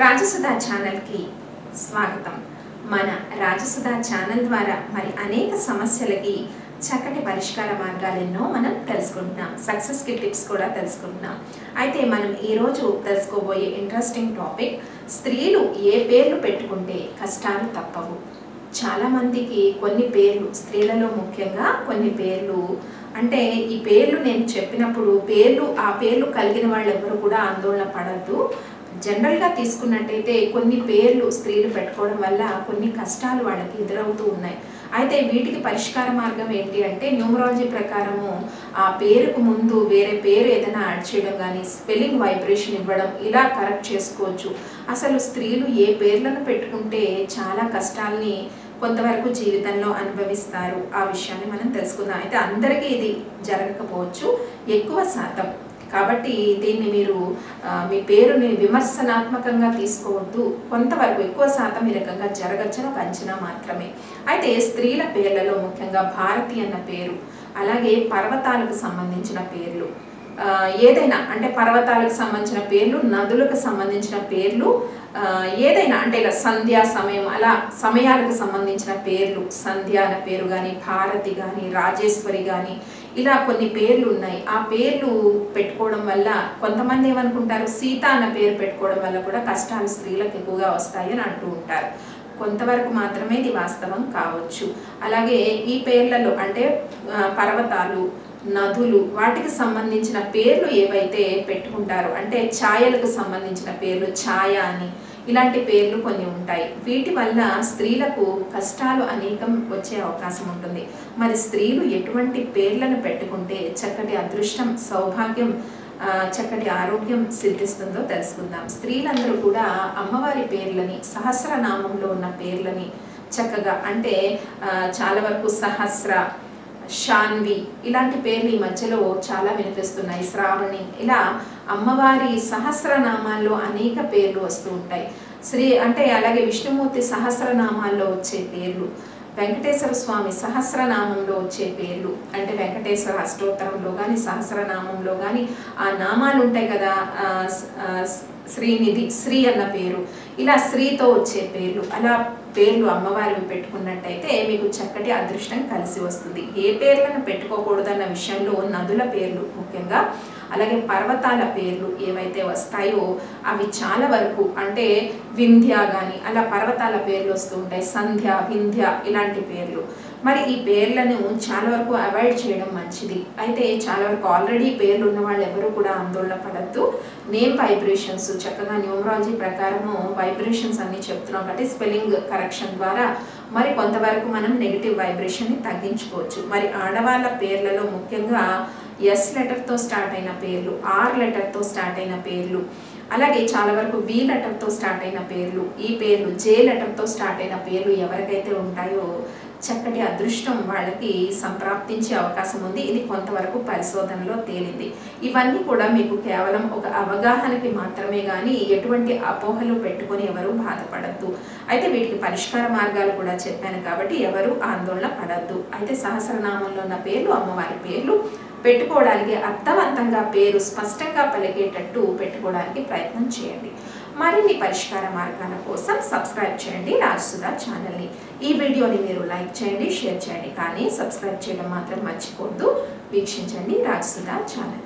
రాజసుధా ఛానల్కి స్వాగతం. మన రాజసుధా ఛానల్ ద్వారా మరి అనేక సమస్యలకి చక్కటి పరిష్కార మార్గాలు ఎన్నో మనం తెలుసుకుంటున్నాం. సక్సెస్కి టిప్స్ కూడా తెలుసుకుంటున్నాం. అయితే మనం ఈరోజు తెలుసుకోబోయే ఇంట్రెస్టింగ్ టాపిక్ స్త్రీలు ఏ పేర్లు పెట్టుకుంటే కష్టాలు తప్పవు? చాలామందికి కొన్ని పేర్లు స్త్రీలలో ముఖ్యంగా కొన్ని పేర్లు అంటే ఈ పేర్లు నేను చెప్పినప్పుడు పేర్లు ఆ పేర్లు కలిగిన వాళ్ళు ఎవరు కూడా ఆందోళన పడద్దు. జనరల్గా తీసుకున్నట్టయితే కొన్ని పేర్లు స్త్రీలు పెట్టుకోవడం వల్ల కొన్ని కష్టాలు వాళ్ళకి ఎదురవుతూ ఉన్నాయి. అయితే వీటికి పరిష్కార మార్గం ఏంటి అంటే న్యూమరాలజీ ప్రకారము ఆ పేరుకు ముందు వేరే పేరు ఏదైనా యాడ్ చేయడం కానీ స్పెల్లింగ్ వైబ్రేషన్ ఇవ్వడం ఇలా కరెక్ట్ చేసుకోవచ్చు. అసలు స్త్రీలు ఏ పేర్లను పెట్టుకుంటే చాలా కష్టాల్ని కొంతవరకు జీవితంలో అనుభవిస్తారు? ఆ విషయాన్ని మనం తెలుసుకుందాం. అయితే అందరికీ ఇది జరగకపోవచ్చు. ఎక్కువ శాతం కాబట్టి దీన్ని మీరు మీ పేరుని విమర్శనాత్మకంగా తీసుకోవద్దు. కొంతవరకు ఎక్కువ శాతం ఈ రకంగా జరగచ్చని ఒక అంచనా మాత్రమే. అయితే స్త్రీల పేర్లలో ముఖ్యంగా భారతి అన్న పేరు అలాగే పర్వతాలకు సంబంధించిన పేర్లు ఏదైనా అంటే పర్వతాలకు సంబంధించిన పేర్లు నదులకు సంబంధించిన పేర్లు ఏదైనా అంటే ఇలా సంధ్యా సమయం అలా సమయాలకు సంబంధించిన పేర్లు సంధ్య అన్న పేరు కానీ భారతి కానీ రాజేశ్వరి కానీ ఇలా కొన్ని పేర్లు ఉన్నాయి. ఆ పేర్లు పెట్టుకోవడం వల్ల కొంతమంది ఏమనుకుంటారు? సీత అన్న పేరు పెట్టుకోవడం వల్ల కూడా కష్టాలు స్త్రీలకు ఎక్కువగా వస్తాయని అంటూ ఉంటారు. కొంతవరకు మాత్రమే ఇది వాస్తవం కావచ్చు. అలాగే ఈ పేర్లలో అంటే పర్వతాలు నదులు వాటికి సంబంధించిన పేర్లు ఏవైతే పెట్టుకుంటారో అంటే ఛాయలకు సంబంధించిన పేర్లు ఛాయ అని ఇలాంటి పేర్లు కొన్ని ఉంటాయి. వీటి వల్ల స్త్రీలకు కష్టాలు అనేకం వచ్చే అవకాశం ఉంటుంది. మరి స్త్రీలు ఎటువంటి పేర్లను పెట్టుకుంటే చక్కటి అదృష్టం సౌభాగ్యం చక్కటి ఆరోగ్యం సిద్ధిస్తుందో తెలుసుకుందాం. స్త్రీలందరూ కూడా అమ్మవారి పేర్లని సహస్రనామంలో ఉన్న పేర్లని చక్కగా అంటే చాలా వరకు సహస్ర షాన్వి ఇలాంటి పేర్లు ఈ మధ్యలో చాలా వినిపిస్తున్నాయి. శ్రావణి ఇలా అమ్మవారి సహస్రనామాల్లో అనేక పేర్లు వస్తూ ఉంటాయి. శ్రీ అంటే అలాగే విష్ణుమూర్తి సహస్రనామాల్లో వచ్చే పేర్లు. వెంకటేశ్వర స్వామి సహస్రనామంలో వచ్చే పేర్లు అంటే వెంకటేశ్వర అష్టోత్తరంలో కానీ సహస్రనామంలో కానీ ఆ నామాలు ఉంటాయి కదా శ్రీనిధి శ్రీ అన్న పేరు. ఇలా శ్రీతో వచ్చే పేర్లు అలా పేర్లు అమ్మవారివి పెట్టుకున్నట్టయితే మీకు చక్కటి అదృష్టం కలిసి వస్తుంది. ఏ పేర్లను పెట్టుకోకూడదన్న విషయంలో నదుల పేర్లు ముఖ్యంగా అలాగే పర్వతాల పేర్లు ఏవైతే వస్తాయో అవి చాలా వరకు అంటే వింధ్య కానీ అలా పర్వతాల పేర్లు వస్తూ ఉంటాయి. సంధ్య వింధ్య ఇలాంటి పేర్లు. మరి ఈ పేర్లను చాలా వరకు అవాయిడ్ చేయడం మంచిది. అయితే చాలా వరకు ఆల్రెడీ పేర్లు ఉన్న వాళ్ళు ఎవరు కూడా ఆందోళన పడద్దు. నేమ్ వైబ్రేషన్స్ చక్కగా న్యూమరాలజీ ప్రకారము వైబ్రేషన్స్ అన్ని చెప్తున్నాం కాబట్టి స్పెల్లింగ్ కరెక్షన్ ద్వారా మరి కొంతవరకు మనం నెగిటివ్ వైబ్రేషన్ని తగ్గించుకోవచ్చు. మరి ఆడవాళ్ళ పేర్లలో ముఖ్యంగా ఎస్ లెటర్తో స్టార్ట్ అయిన పేర్లు ఆర్ లెటర్తో స్టార్ట్ అయిన పేర్లు అలాగే చాలా వరకు వి లెటర్తో స్టార్ట్ అయిన పేర్లు ఈ పేర్లు జే లెటర్తో స్టార్ట్ అయిన పేర్లు ఎవరికైతే ఉంటాయో చక్కటి అదృష్టం వాళ్ళకి సంప్రాప్తించే అవకాశం ఉంది. ఇది కొంతవరకు పరిశోధనలో తేలింది. ఇవన్నీ కూడా మీకు కేవలం ఒక అవగాహనకి మాత్రమే కానీ ఎటువంటి అపోహలు పెట్టుకొని ఎవరు బాధపడద్దు. అయితే వీటికి పరిష్కార మార్గాలు కూడా చెప్పాను కాబట్టి ఎవరు ఆందోళన పడద్దు. అయితే సహస్రనామంలో ఉన్న పేర్లు అమ్మవారి పేర్లు పెట్టుకోవడానికి అర్థవంతంగా పేరు స్పష్టంగా పలికేటట్టు పెట్టుకోవడానికి ప్రయత్నం చేయండి. మరిన్ని పరిష్కార మార్గాల కోసం సబ్స్క్రైబ్ చేయండి రాజసుధా ఛానల్ని. ఈ వీడియోని మీరు లైక్ చేయండి షేర్ చేయండి. కానీ సబ్స్క్రైబ్ చేయడం మాత్రం మర్చిపోద్దు వీక్షించండి రాజసుధా ఛానల్.